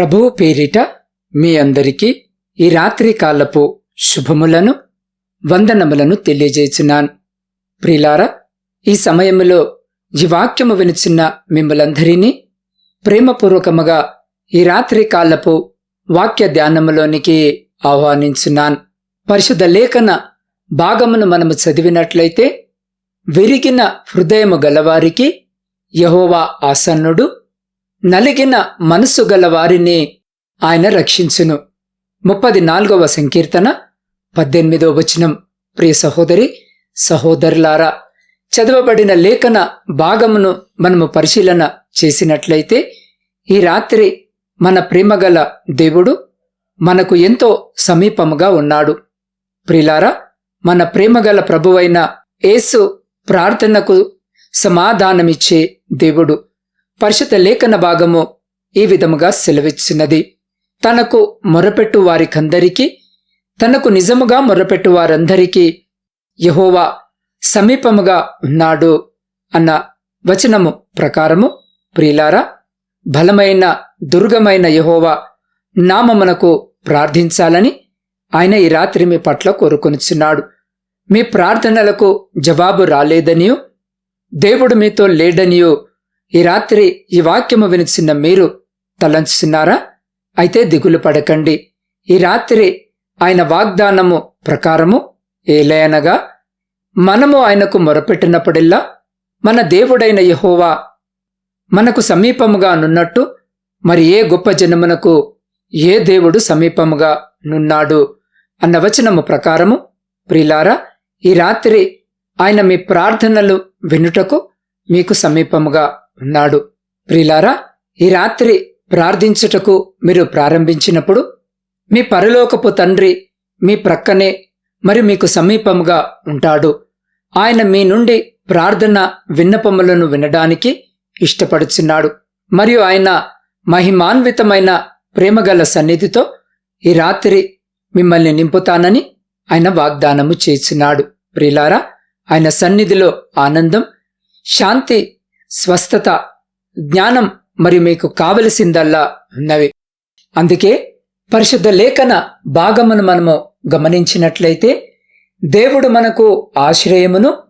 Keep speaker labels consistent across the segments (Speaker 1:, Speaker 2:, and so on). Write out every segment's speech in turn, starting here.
Speaker 1: ప్రభువు పేరిట మీ అందరికీ ఈ రాత్రి కాలపు శుభములను వందనములను తెలియజేచున్నాను. ప్రిలారా ఈ సమయములో ఈ వాక్యము వినిచిన్న మిమ్మలందరినీ ప్రేమపూర్వకముగా ఈ రాత్రి కాలపు వాక్య ధ్యానములోనికి ఆహ్వానించున్నాను. పరిశుద్ధ లేఖన భాగమును మనము చదివినట్లయితే విరిగిన హృదయము గలవారికి యహోవా ఆసన్నుడు నలిగిన మనస్సు గల వారిని ఆయన రక్షించును. ముప్పది నాలుగవ సంకీర్తన పద్దెనిమిదవ వచనం. ప్రియ సహోదరి సహోదరులారా చదవబడిన లేఖన భాగమును మనము పరిశీలన చేసినట్లయితే ఈ రాత్రి మన ప్రేమగల దేవుడు మనకు ఎంతో సమీపముగా ఉన్నాడు. ప్రిలారా మన ప్రేమగల ప్రభువైన యేసు ప్రార్థనకు సమాధానమిచ్చే దేవుడు పరిషత్ లేఖన భాగము ఈ విధముగా సెలవిచ్చినది. తనకు మొరపెట్టు వారికందరికీ తనకు నిజముగా మొరపెట్టు వారందరికీ యహోవా సమీపముగా ఉన్నాడు అన్న వచనము ప్రకారము ప్రియులారా బలమైన దుర్గమైన యహోవా నామమునకు ప్రార్థించాలని ఆయన ఈ రాత్రి మీ పట్ల కోరుకొనిచున్నాడు. మీ ప్రార్థనలకు జవాబు రాలేదనియు దేవుడు మీతో లేడనియో ఈ రాత్రి ఈ వాక్యము వినిచిన మీరు తలంచుతున్నారా అయితే దిగులు పడకండి. ఈ రాత్రి ఆయన వాగ్దానము ప్రకారము ఏలయనగా మనము ఆయనకు మొరపెట్టినప్పుడల్లా మన దేవుడైన యహోవా మనకు సమీపముగా నున్నట్టు మరి ఏ గొప్ప జనమునకు ఏ దేవుడు సమీపముగా నున్నాడు? అన్న వచనము ప్రకారము ప్రిలారా ఈ రాత్రి ఆయన మీ ప్రార్థనలు వినుటకు మీకు సమీపముగా ఉన్నాడు ప్రిలారా ఈ రాత్రి ప్రార్థించుటకు మీరు ప్రారంభించినప్పుడు మీ పరలోకపు తండ్రి మీ ప్రక్కనే మరి మీకు సమీపముగా ఉంటాడు. ఆయన మీ నుండి ప్రార్థన విన్నపములను వినడానికి ఇష్టపడుచున్నాడు. మరియు ఆయన మహిమాన్వితమైన ప్రేమగల సన్నిధితో ఈ రాత్రి మిమ్మల్ని నింపుతానని ఆయన వాగ్దానము చేసినాడు. ప్రిలారా ఆయన సన్నిధిలో ఆనందం శాంతి స్వస్థత జ్ఞానం మరి మీకు కావలసిందల్లా ఉన్నవి. అందుకే పరిశుద్ధ లేఖన భాగమును మనము గమనించినట్లయితే దేవుడు మనకు ఆశ్రయమును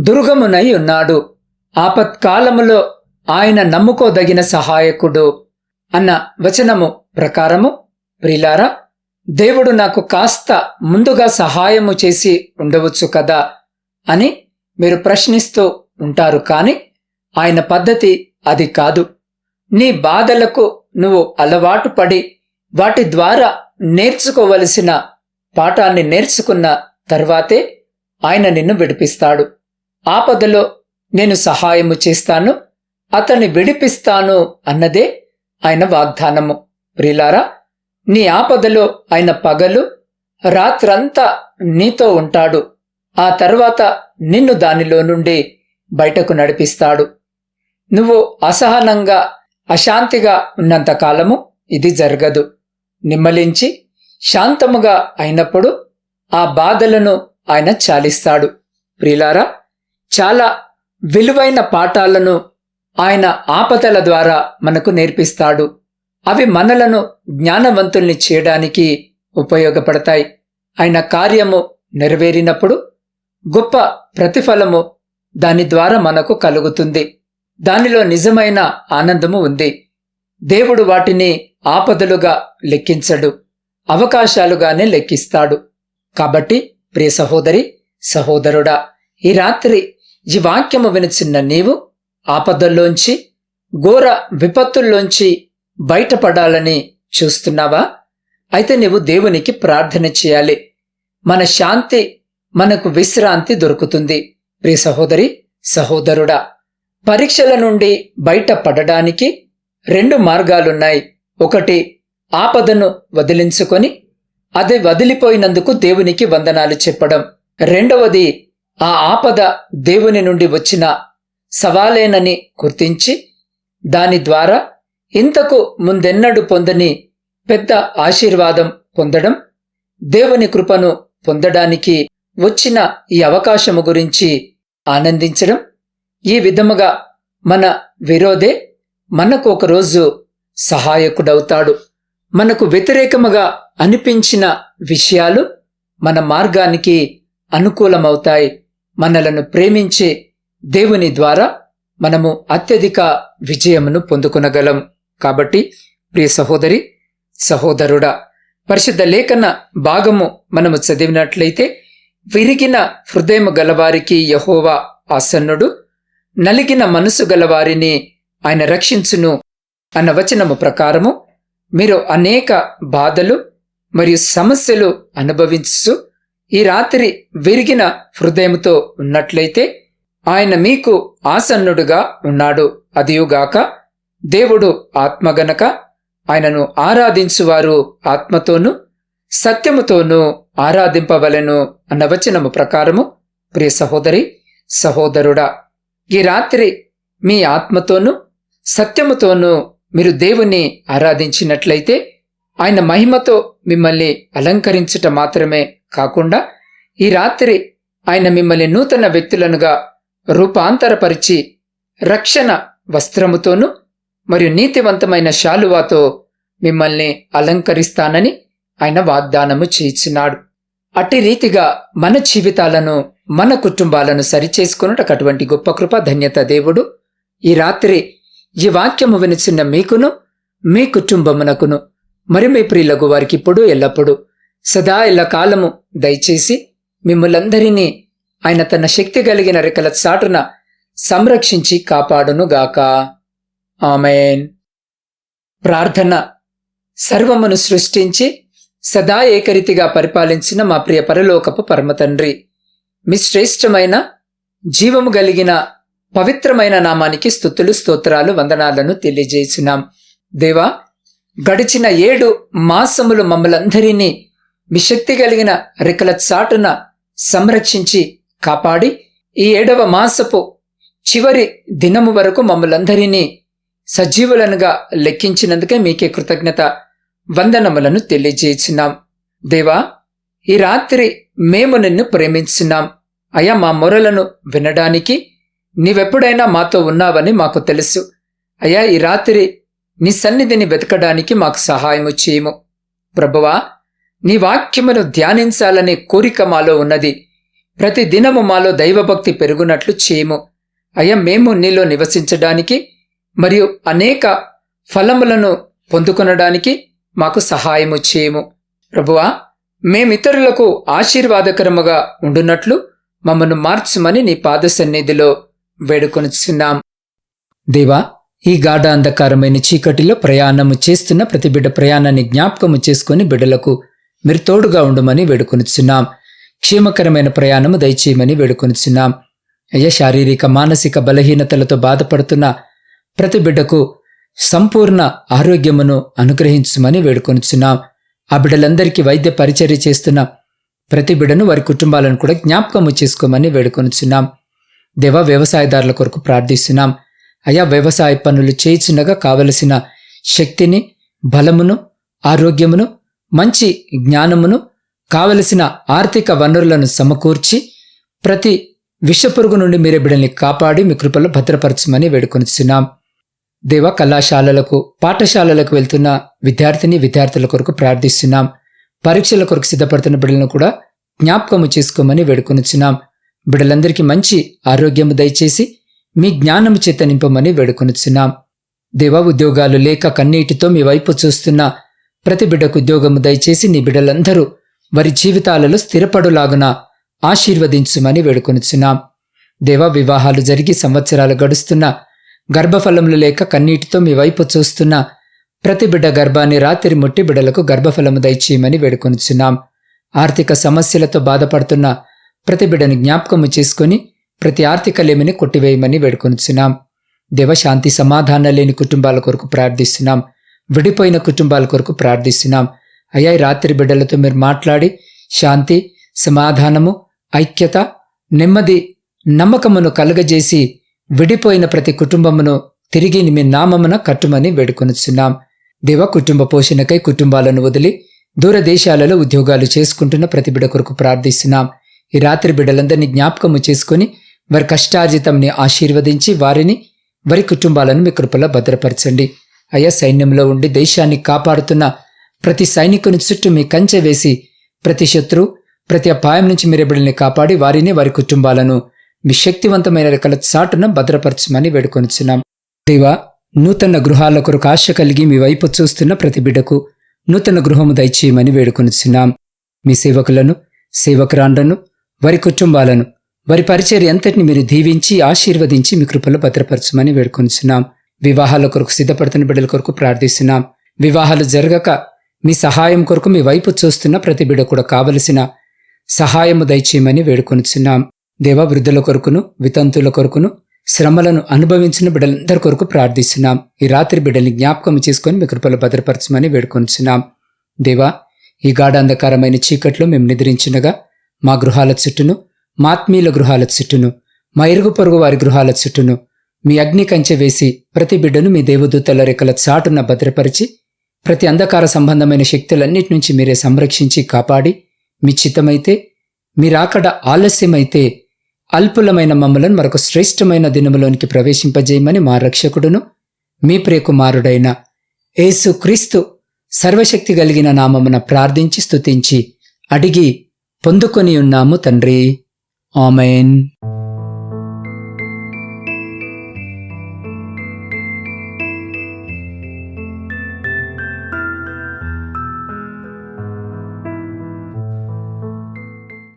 Speaker 1: దుర్గమునై ఉన్నాడు. ఆపత్కాలములో ఆయన నమ్ముకోదగిన సహాయకుడు అన్న వచనము ప్రకారము ప్రిలారా దేవుడు నాకు కాస్త ముందుగా సహాయము చేసి ఉండవచ్చు కదా అని మీరు ప్రశ్నిస్తూ ఉంటారు కానీ ఆయన పద్ధతి అది కాదు. నీ బాధలకు నువ్వు అలవాటు పడి వాటి ద్వారా నేర్చుకోవలసిన పాఠాన్ని నేర్చుకున్న తర్వాతే ఆయన నిన్ను విడిపిస్తాడు. ఆపదలో నేను సహాయము చేస్తాను అతన్ని విడిపిస్తాను అన్నదే ఆయన వాగ్దానము. ప్రిలారా నీ ఆపదలో ఆయన పగలు రాత్రంతా నీతో ఉంటాడు. ఆ తర్వాత నిన్ను దానిలో నుండి బయటకు నడిపిస్తాడు. నువ్వు అసహనంగా అశాంతిగా ఉన్నంత కాలము ఇది జరగదు. నిమ్మలించి శాంతముగా అయినప్పుడు ఆ బాధలను ఆయన చాలిస్తాడు. ప్రిలారా చాలా విలువైన పాఠాలను ఆయన ఆపదల ద్వారా మనకు నేర్పిస్తాడు. అవి మనలను జ్ఞానవంతుల్ని చేయడానికి ఉపయోగపడతాయి. ఆయన కార్యము నెరవేరినప్పుడు గొప్ప ప్రతిఫలము దాని ద్వారా మనకు కలుగుతుంది. దానిలో నిజమైన ఆనందము ఉంది. దేవుడు వాటిని ఆపదలుగా లెక్కించడు అవకాశాలుగానే లెక్కిస్తాడు. కాబట్టి ప్రియ సహోదరి సహోదరుడా ఈ రాత్రి ఈ వాక్యము వినిచిన్న నీవు ఆపదల్లోంచి ఘోర విపత్తుల్లోంచి బయటపడాలని చూస్తున్నావా? అయితే నీవు దేవునికి ప్రార్థన చేయాలి. మన శాంతి మనకు విశ్రాంతి దొరుకుతుంది. ప్రియ సహోదరి సహోదరుడా పరీక్షల నుండి బయటపడడానికి రెండు మార్గాలున్నాయి. ఒకటి ఆపదను వదిలించుకొని అది వదిలిపోయినందుకు దేవునికి వందనాలు చెప్పడం. రెండవది ఆ ఆపద దేవుని నుండి వచ్చిన సవాలేనని గుర్తించి దాని ద్వారా ఇంతకు ముందెన్నడు పొందని పెద్ద ఆశీర్వాదం పొందడం దేవుని కృపను పొందడానికి వచ్చిన ఈ అవకాశము గురించి ఆనందించడం ఈ విధముగా మన విరోధే మనకు ఒకరోజు సహాయకుడవుతాడు. మనకు వ్యతిరేకముగా అనిపించిన విషయాలు మన మార్గానికి అనుకూలమవుతాయి. మనలను ప్రేమించే దేవుని ద్వారా మనము అత్యధిక విజయమును పొందుకునగలం. కాబట్టి ప్రియ సహోదరి సహోదరుడా పరిశుద్ధ లేఖన భాగము మనము చదివినట్లయితే విరిగిన హృదయము గలవారికి యహోవా ఆసన్నుడు. నలిగిన మనసు గలవారిని ఆయన రక్షించును అన్న వచనము ప్రకారము మీరు అనేక బాధలు మరియు సమస్యలు అనుభవించు ఈ రాత్రి విరిగిన హృదయముతో ఉన్నట్లయితే ఆయన మీకు ఆసన్నుడుగా ఉన్నాడు. అదియుగాక దేవుడు ఆత్మ గనక ఆయనను ఆరాధించువారు ఆత్మతోనూ సత్యముతోనూ ఆరాధింపవలెను అన్న వచనము ప్రకారము. ప్రియ సహోదరి సహోదరుడా ఈ రాత్రి మీ ఆత్మతోనూ సత్యముతోనూ మీరు దేవుని ఆరాధించినట్లయితే ఆయన మహిమతో మిమ్మల్ని అలంకరించుట మాత్రమే కాకుండా ఈ రాత్రి ఆయన మిమ్మల్ని నూతన వ్యక్తులనుగా రూపాంతరపరిచి రక్షణ వస్త్రముతోనూ మరియు నీతివంతమైన శాలువాతో మిమ్మల్ని అలంకరిస్తానని ఆయన వాగ్దానము చేయించున్నాడు. అట్టి రీతిగా మన జీవితాలను మన కుటుంబాలను సరిచేసుకున్నట్టు అటువంటి గొప్ప కృప ధన్యత దేవుడు. ఈ రాత్రి ఈ వాక్యము వినిచిన్న మీకును మీ కుటుంబమునకును మరి మీ ప్రియులకు వారికి ఇప్పుడు ఎల్లప్పుడూ సదా ఎల్ల కాలము దయచేసి మిమ్మలందరినీ ఆయన తన శక్తి కలిగిన రెక్కల చాటున సంరక్షించి కాపాడునుగాక. ఆమెన్. ప్రార్థన సర్వమును సృష్టించి సదా ఏకరీతిగా పరిపాలించిన మా ప్రియ పరలోకపు పరమతండ్రి. మీ శ్రేష్టమైన జీవము కలిగిన పవిత్రమైన నామానికి స్థుతులు స్తోత్రాలు వందనాలను తెలియజేసినాం. దేవా గడిచిన ఏడు మాసములు మమ్మలందరినీ మీ శక్తి కలిగిన రెక్కల చాటున సంరక్షించి కాపాడి ఈ ఏడవ మాసపు చివరి దినము వరకు మమ్మలందరినీ సజీవులనుగా లెక్కించినందుకే మీకే కృతజ్ఞత. వందనములను తెలియజేసినాం దేవా ఈ రాత్రి మేము నిన్ను ప్రేమించున్నాం. అయా మా మొరలను వినడానికి నీవెప్పుడైనా మాతో ఉన్నావని మాకు తెలుసు. అయ్యా ఈ రాత్రి నీ సన్నిధిని వెతకడానికి మాకు సహాయము చేయము. ప్రభువా నీ వాక్యమును ధ్యానించాలనే కోరిక మాలో ఉన్నది. ప్రతి దినము మాలో దైవభక్తి పెరుగునట్లు చేయము. అయ్యా మేము నీలో నివసించడానికి మరియు అనేక ఫలములను పొందుకొనడానికి మాకు సహాయము చేయము. ప్రభువా మేమితరులకు ఆశీర్వాదకరముగా ఉండునట్లు మమ్మను మార్చుమని నీ పాద సన్నిధిలో వేడుకొనిచున్నాం. దేవా ఈ గాఢ అంధకారమైన చీకటిలో ప్రయాణము చేస్తున్న ప్రతి బిడ్డ ప్రయాణాన్ని జ్ఞాపకము చేసుకుని బిడ్డలకు మీరు తోడుగా ఉండమని వేడుకొనిచున్నాం. క్షేమకరమైన ప్రయాణము దయచేయమని వేడుకొనిచున్నాం. అయ్యా శారీరక మానసిక బలహీనతలతో బాధపడుతున్న ప్రతి బిడ్డకు సంపూర్ణ ఆరోగ్యమును అనుగ్రహించమని వేడుకొనిచున్నాం. ఆ బిడ్డలందరికీ వైద్య పరిచర్య చేస్తున్న ప్రతి బిడ్డను వారి కుటుంబాలను కూడా జ్ఞాపకము చేసుకోమని వేడుకొనిచున్నాం. దేవ వ్యవసాయదారుల కొరకు ప్రార్థిస్తున్నాం. అయా వ్యవసాయ పనులు చేయిచుండగా కావలసిన శక్తిని బలమును ఆరోగ్యమును మంచి జ్ఞానమును కావలసిన ఆర్థిక వనరులను సమకూర్చి ప్రతి విషపురుగు నుండి మీరే బిడ్డల్ని కాపాడి మీ కృపలో భద్రపరచమని వేడుకొనిచున్నాం. దేవ కళాశాలలకు పాఠశాలలకు వెళ్తున్న విద్యార్థిని విద్యార్థుల కొరకు ప్రార్థిస్తున్నాం. పరీక్షల కొరకు సిద్ధపడుతున్న బిడ్డలను కూడా జ్ఞాపకము చేసుకోమని వేడుకొనుచున్నాం. బిడ్డలందరికీ మంచి ఆరోగ్యము దయచేసి మీ జ్ఞానము చేత నింపమని వేడుకొనుచున్నాం. దేవ ఉద్యోగాలు లేక కన్నీటితో మీ వైపు చూస్తున్న ప్రతి బిడ్డకు ఉద్యోగము దయచేసి నీ బిడ్డలందరూ వారి జీవితాలలో స్థిరపడులాగున ఆశీర్వదించుమని వేడుకొనుచున్నాం. దేవ వివాహాలు జరిగి సంవత్సరాలు గడుస్తున్న గర్భఫలములు లేక కన్నీటితో మీ వైపు చూస్తున్న ప్రతి బిడ్డ గర్భాన్ని రాత్రి ముట్టి బిడ్డలకు గర్భఫలము దయచేయమని వేడుకొనిచున్నాం. ఆర్థిక సమస్యలతో బాధపడుతున్న ప్రతి బిడ్డని జ్ఞాపకము చేసుకొని ప్రతి ఆర్థిక లేమిని కొట్టివేయమని వేడుకొనిచున్నాం. దేవశాంతి సమాధానం లేని కుటుంబాల కొరకు ప్రార్థిస్తున్నాం. విడిపోయిన కుటుంబాల కొరకు ప్రార్థిస్తున్నాం. అయ్యా రాత్రి బిడ్డలతో మీరు మాట్లాడి శాంతి సమాధానము ఐక్యత నెమ్మది నమ్మకమును కలుగజేసి విడిపోయిన ప్రతి కుటుంబమును తిరిగి మీ నామమున కట్టుమని వేడుకొనిచున్నాం. దేవ కుటుంబ పోషణకై కుటుంబాలను వదిలి దూరదేశాలలో ఉద్యోగాలు చేసుకుంటున్న ప్రతి బిడ కొరకు ప్రార్థిస్తున్నాం. ఈ రాత్రి బిడ్డలందరినీ జ్ఞాపకము చేసుకుని వారి కష్టార్జితంని ఆశీర్వదించి వారిని వారి కుటుంబాలను మీ కృపలో భద్రపరచండి. అయ్యా సైన్యంలో ఉండి దేశాన్ని కాపాడుతున్న ప్రతి సైనికుని చుట్టూ మీ కంచె వేసి ప్రతి శత్రు ప్రతి అపాయం నుంచి మీరు బిడ్డల్ని కాపాడి వారిని వారి కుటుంబాలను మీ శక్తివంతమైన రెక్కల చాటున భద్రపరచమని వేడుకొనిచున్నాం. దేవా నూతన గృహాల కొరకు ఆశ కలిగి మీ వైపు చూస్తున్న ప్రతి బిడ్డకు నూతన గృహము దయచేయమని వేడుకొనిచున్నాం. మీ సేవకులను సేవకురాండ్లను వారి కుటుంబాలను వారి పరిచర్య అంతటిని మీరు దీవించి ఆశీర్వదించి మీ కృపలో భద్రపరచమని వేడుకొనిచున్నాం. వివాహాల కొరకు సిద్ధపడుతున్న బిడ్డల కొరకు ప్రార్థిస్తున్నాం. వివాహాలు జరగక మీ సహాయం కొరకు మీ వైపు చూస్తున్న ప్రతి బిడ్డ కూడా కావలసిన సహాయము దయచేయమని వేడుకొనిచున్నాం. దేవా వృద్ధుల కొరకును వితంతుల కొరకును శ్రమలను అనుభవించిన బిడ్డలందరి కొరకు ప్రార్థిస్తున్నాం. ఈ రాత్రి బిడ్డల్ని జ్ఞాపకం చేసుకొని మీ కృపలు భద్రపరచమని వేడుకొనిచున్నాం దేవా ఈ గాఢాంధకారమైన చీకట్లో మేము నిద్రించినగా మా గృహాల చుట్టూను మా ఆత్మీయుల గృహాల చుట్టూను మా ఇరుగు పొరుగు వారి గృహాల చుట్టూను మీ అగ్ని కంచె వేసి ప్రతి బిడ్డను మీ దేవదూతల రెక్కల చాటున భద్రపరిచి ప్రతి అంధకార సంబంధమైన శక్తులన్నిటి నుంచి మీరే సంరక్షించి కాపాడి మీ చిత్తమైతే మీరాకడ ఆలస్యమైతే అల్పులమైన మమ్మలను మరొక శ్రేష్టమైన దినములోనికి ప్రవేశింపజేయమని మా రక్షకుడును మీ ప్రియకుమారుడైన ఏసు క్రీస్తు సర్వశక్తి కలిగిన నామమున ప్రార్థించి స్తుతించి అడిగి పొందుకొని ఉన్నాము తండ్రి. ఆమెన్.